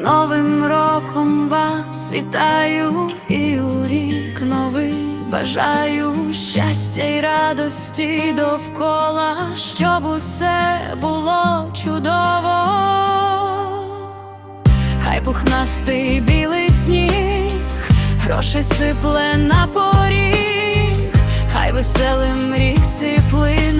новим роком вас вітаю і у рік новий. Бажаю щастя й радості довкола, щоб усе було чудово, хай пухнастий білий сніг, гроші сипле на поріг, хай веселим рік ці плине.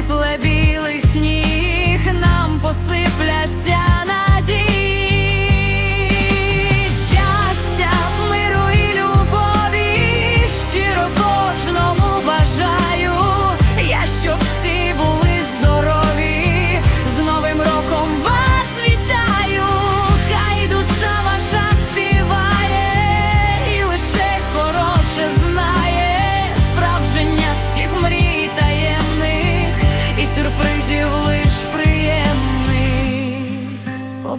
people at